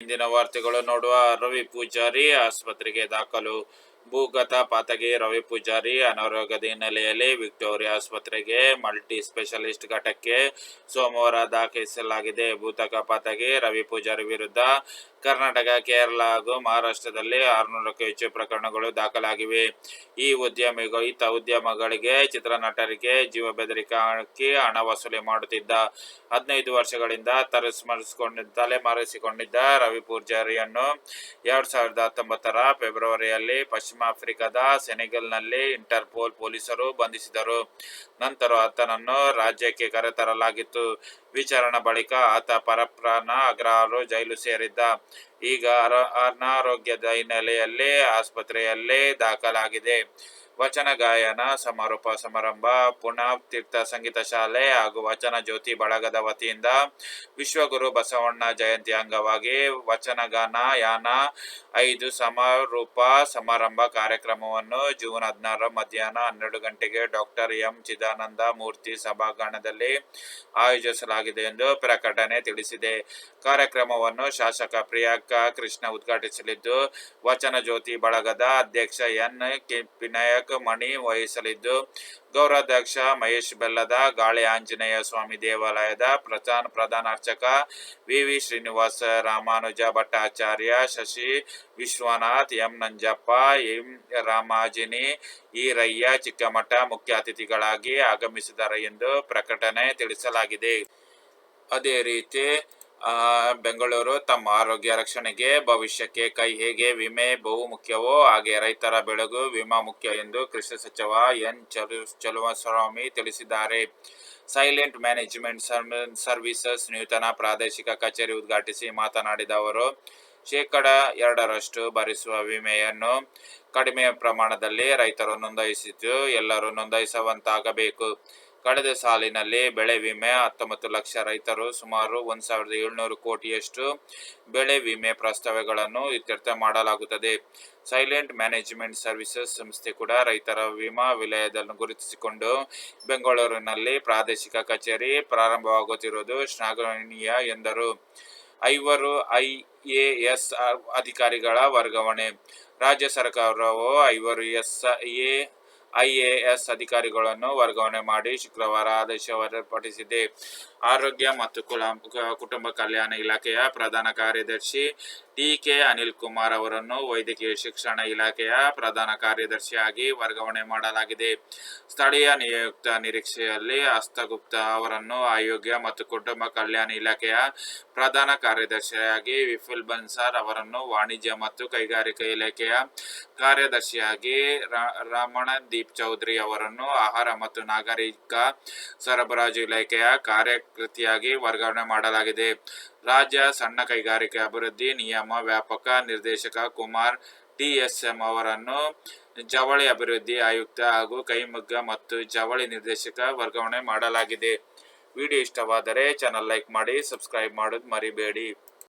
ಇಂದಿನ ವಾರ್ತೆಗಳು ನೋಡುವ ರವಿ ಪೂಜಾರಿ ಆಸ್ಪತ್ರೆಗೆ ದಾಖಲು. ಭೂಗತ ಪಾತಗಿ ರವಿ ಪೂಜಾರಿ ಅನಾರೋಗ್ಯದ ಹಿನ್ನೆಲೆಯಲ್ಲಿ ವಿಕ್ಟೋರಿಯಾ ಆಸ್ಪತ್ರೆಗೆ ಮಲ್ಟಿ ಸ್ಪೆಷಲಿಸ್ಟ್ ಘಟಕಕ್ಕೆ ಸೋಮವಾರ ದಾಖಲಿಸಲಾಗಿದೆ. ಭೂತಕ ಪಾತಗಿ ರವಿ ಪೂಜಾರಿ ವಿರುದ್ಧ ಕರ್ನಾಟಕ, ಕೇರಳ ಹಾಗೂ ಮಹಾರಾಷ್ಟ್ರದಲ್ಲಿ ಆರುನೂರಕ್ಕೂ ಹೆಚ್ಚು ಪ್ರಕರಣಗಳು ದಾಖಲಾಗಿವೆ. ಈ ಉದ್ಯಮಿಗಳು ಈತ ಉದ್ಯಮಗಳಿಗೆ ಚಿತ್ರನಟರಿಗೆ ಜೀವ ಬೆದರಿಕೆ ಹಾಕಿ ಹಣ ವಸೂಲಿ ಮಾಡುತ್ತಿದ್ದ. ಹದಿನೈದು ವರ್ಷಗಳಿಂದ ತಲೆಸ್ಮರಿಸಿಕೊಂಡ ತಲೆಮರೆಸಿಕೊಂಡಿದ್ದ ರವಿ ಪೂಜಾರಿಯನ್ನು ಎರಡ್ ಸಾವಿರದ ಹತ್ತೊಂಬತ್ತರ ಫೆಬ್ರವರಿಯಲ್ಲಿ ಪಶ್ಚಿಮ ಆಫ್ರಿಕಾದ ಸೆನೆಗಲ್ನಲ್ಲಿ ಇಂಟರ್ಪೋಲ್ ಪೊಲೀಸರು ಬಂಧಿಸಿದರು. ನಂತರ ಆತನನ್ನು ರಾಜ್ಯಕ್ಕೆ ಕರೆತರಲಾಗಿತ್ತು. ವಿಚಾರಣೆ ಬಳಿಕ ಆತ ಪರಪ್ರಾಣ ಅಗ್ರಹಾರು ಜೈಲು ಸೇರಿದ್ದ. ಈಗ ಅನಾರೋಗ್ಯದ ಹಿನ್ನೆಲೆಯಲ್ಲಿ ಆಸ್ಪತ್ರೆಯಲ್ಲೇ ದಾಖಲಾಗಿದೆ. ವಚನ ಗಾಯನ, ಸಮಾರೋಪ ಸಮಾರಂಭ, ಪುನಃ ತೀರ್ಥ ಸಂಗೀತ ಶಾಲೆ ಹಾಗೂ ವಚನ ಜ್ಯೋತಿ ಬಳಗದ ವತಿಯಿಂದ ವಿಶ್ವಗುರು ಬಸವಣ್ಣ ಜಯಂತಿ ಅಂಗವಾಗಿ ವಚನಗಾನ ಯಾನ, ಐದು ಸಮಾರೋಪ ಸಮಾರಂಭ ಕಾರ್ಯಕ್ರಮವನ್ನು ಜೂನ್ ಹದಿನಾರ ಮಧ್ಯಾಹ್ನ ಹನ್ನೆರಡು ಗಂಟೆಗೆ ಡಾಕ್ಟರ್ ಎಂ ಚಿದಾನಂದ ಮೂರ್ತಿ ಸಭಾಂಗಣದಲ್ಲಿ ಆಯೋಜಿಸಲಾಗಿದೆ ಎಂದು ಪ್ರಕಟಣೆ ತಿಳಿಸಿದೆ. ಕಾರ್ಯಕ್ರಮವನ್ನು ಶಾಸಕ ಪ್ರಿಯಾಂಕ ಕೃಷ್ಣ ಉದ್ಘಾಟಿಸಲಿದ್ದು, ವಚನ ಜ್ಯೋತಿ ಬಳಗದ ಅಧ್ಯಕ್ಷ ಎನ್ ಕೆ ವಿನಾಯಕ್ ಮಣಿ ವಹಿಸಲಿದ್ದು. ಗೌರವಾಧ್ಯಕ್ಷ ಮಹೇಶ್ ಬೆಲ್ಲದ, ಗಾಳಿ ಆಂಜನೇಯ ಸ್ವಾಮಿ ದೇವಾಲಯದ ಪ್ರಧಾನ ಪ್ರಧಾನ ಅರ್ಚಕ V V Srinivasa Ramanuja Bhattacharya, Shashi Vishwanath, M Nanjappa, M Ramajini, Eerayya, Chikkamath ಮುಖ್ಯ ಅತಿಥಿಗಳಾಗಿ ಆಗಮಿಸಿದ್ದಾರೆ ಎಂದು ಪ್ರಕಟಣೆ ತಿಳಿಸಲಾಗಿದೆ. ಅದೇ ರೀತಿ ಬೆಂಗಳೂರು ತಮ್ಮ ಆರೋಗ್ಯ ರಕ್ಷಣೆಗೆ, ಭವಿಷ್ಯಕ್ಕೆ ಕೈ ಹೇಗೆ, ವಿಮೆ ಬಹು ಮುಖ್ಯವೋ? ಹಾಗೆ ರೈತರ ಬೆಳೆಗೂ ವಿಮಾ ಮುಖ್ಯ ಎಂದು ಕೃಷಿ ಸಚಿವ ಎನ್ ಚಲು, ಚಲುವಸ್ವಾಮಿ ತಿಳಿಸಿದ್ದಾರೆ. ಸೈಲೆಂಟ್ ಮ್ಯಾನೇಜ್ಮೆಂಟ್ ಸರ್ವ್- ಸರ್ವಿಸಸ್ ನೂತನ ಪ್ರಾದೇಶಿಕ ಕಚೇರಿ ಉದ್ಘಾಟಿಸಿ ಮಾತನಾಡಿದ ಅವರು, ಶೇಕಡ ಎರಡರಷ್ಟು ಭರಿಸುವ ವಿಮೆಯನ್ನು ಕಡಿಮೆ ಪ್ರಮಾಣದಲ್ಲಿ ರೈತರು ನೋಂದಾಯಿಸಿದ್ದು ಎಲ್ಲರೂ ನೋಂದಾಯಿಸುವಂತಾಗಬೇಕು. ಕಳೆದ ಸಾಲಿನಲ್ಲಿ ಬೆಳೆ ವಿಮೆ ಹತ್ತೊಂಬತ್ತು ಲಕ್ಷ ರೈತರು ಸುಮಾರು ಒಂದು ಸಾವಿರದ ಏಳ್ನೂರು ಕೋಟಿಯಷ್ಟು ಬೆಳೆ ವಿಮೆ ಪ್ರಸ್ತಾವಗಳನ್ನು ಇತ್ಯರ್ಥ ಮಾಡಲಾಗುತ್ತದೆ. ಸೈಲೆಂಟ್ ಮ್ಯಾನೇಜ್ಮೆಂಟ್ ಸರ್ವಿಸಸ್ ಸಂಸ್ಥೆ ಕೂಡ ರೈತರ ವಿಮಾ ವಿಲಯದನ್ನು ಗುರುತಿಸಿಕೊಂಡು ಬೆಂಗಳೂರಿನಲ್ಲಿ ಪ್ರಾದೇಶಿಕ ಕಚೇರಿ ಪ್ರಾರಂಭವಾಗುತ್ತಿರುವುದು ಶ್ಲಾಘನೀಯ ಎಂದರು. ಐವರು ಐ ಎ ಎಸ್ ಅಧಿಕಾರಿಗಳ ವರ್ಗಾವಣೆ. ರಾಜ್ಯ ಸರ್ಕಾರವು ಐವರು ಎಸ್ ಎ ಐಎಎಸ್ ಅಧಿಕಾರಿಗಳನ್ನು ವರ್ಗಾವಣೆ ಮಾಡಿ ಶುಕ್ರವಾರ ಆದೇಶ ಹೊರಡಿಸಿದೆ. ಆರೋಗ್ಯ ಮತ್ತು ಕುಟುಂಬ ಕಲ್ಯಾಣ ಇಲಾಖೆಯ ಪ್ರಧಾನ ಕಾರ್ಯದರ್ಶಿ ಟಿ ಕೆ ಅನಿಲ್ ಕುಮಾರ್ ಅವರನ್ನು ವೈದ್ಯಕೀಯ ಶಿಕ್ಷಣ ಇಲಾಖೆಯ ಪ್ರಧಾನ ಕಾರ್ಯದರ್ಶಿಯಾಗಿ ವರ್ಗಾವಣೆ ಮಾಡಲಾಗಿದೆ. ಸ್ಥಳೀಯ ನಿಯುಕ್ತ ನಿರೀಕ್ಷೆಯಲ್ಲಿ ಹಸ್ತಗುಪ್ತ ಅವರನ್ನು ಆರೋಗ್ಯ ಮತ್ತು ಕುಟುಂಬ ಕಲ್ಯಾಣ ಇಲಾಖೆಯ ಪ್ರಧಾನ ಕಾರ್ಯದರ್ಶಿಯಾಗಿ ವಿಫುಲ್ ಬನ್ಸಾರ್ ಅವರನ್ನು ವಾಣಿಜ್ಯ ಮತ್ತು ಕೈಗಾರಿಕಾ ಇಲಾಖೆಯ ಕಾರ್ಯದರ್ಶಿಯಾಗಿ ರಮಣದೀಪ್ ಚೌಧರಿ ಅವರನ್ನು ಆಹಾರ ಮತ್ತು ನಾಗರಿಕ ಸರಬರಾಜು ಇಲಾಖೆಯ ಕಾರ್ಯಕೃತಿಯಾಗಿ ವರ್ಗಾವಣೆ ಮಾಡಲಾಗಿದೆ. ರಾಜ್ಯ ಸಣ್ಣ ಕೈಗಾರಿಕೆ ಅಭಿವೃದ್ಧಿ ನಿಯಮ ವ್ಯಾಪಕ ನಿರ್ದೇಶಕ ಕುಮಾರ್ ಟಿಎಸ್ಎಂ ಅವರನ್ನು ಜವಳಿ ಅಭಿವೃದ್ಧಿ ಆಯುಕ್ತ ಹಾಗೂ ಕೈಮಗ್ಗ ಮತ್ತು ಜವಳಿ ನಿರ್ದೇಶಕ ವರ್ಗಾವಣೆ ಮಾಡಲಾಗಿದೆ. ವಿಡಿಯೋ ಇಷ್ಟವಾದರೆ ಚಾನಲ್ ಲೈಕ್ ಮಾಡಿ ಸಬ್ಸ್ಕ್ರೈಬ್ ಮಾಡೋದು ಮರಿಬೇಡಿ.